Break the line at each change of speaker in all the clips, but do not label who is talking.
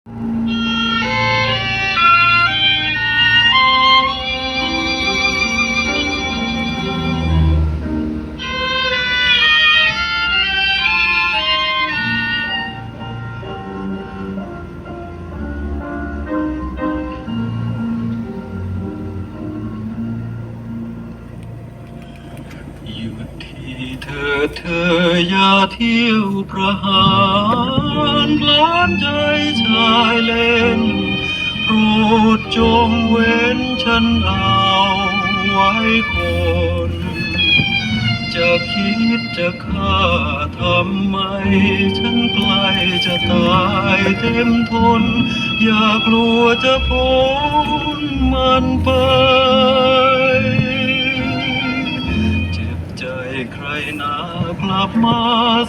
หยุดที่เธอเธออย่าเที่ยวประหาร พลานใจชายเล่น โปรดจงเว้นฉันเอาไว้คน จะคิดจะฆ่าทำไม ฉันใกล้จะตายเต็มทน อย่ากลัวจะพ้นมันไป กลับมา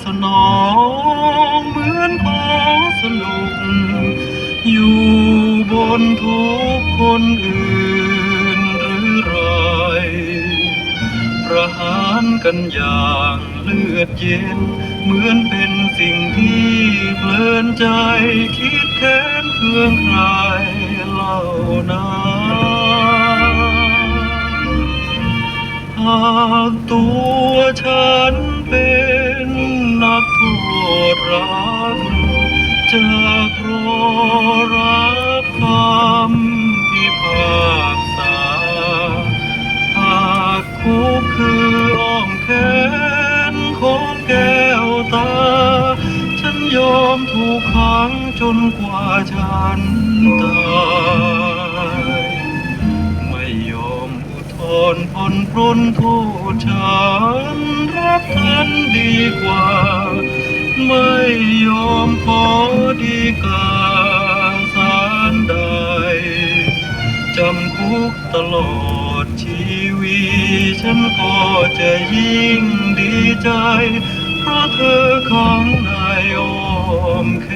สนองเหมือนของสนุกอยู่บนทุกคนอื่นหรือไรประหารกันอย่างเลือดเย็น เหมือนเป็นสิ่งที่เพลินใจคิดแค้นเคืองใครากตัวฉันเป็นนักโทษรักจะรอรับคำพิพากษาหากคุกคืออ้อมแขนของแก้วตา ฉันยอมถูกขังจนกว่าฉันตาย ทธรณ์ผ่อนปรนโทษฉันรับทันดีกว่า ไม่ยอมขอดีกาสารใดจำคุกตลอดชีวิตฉันก็จะยิ่งดีใจ เพราะเธอข้างนอ้อมแข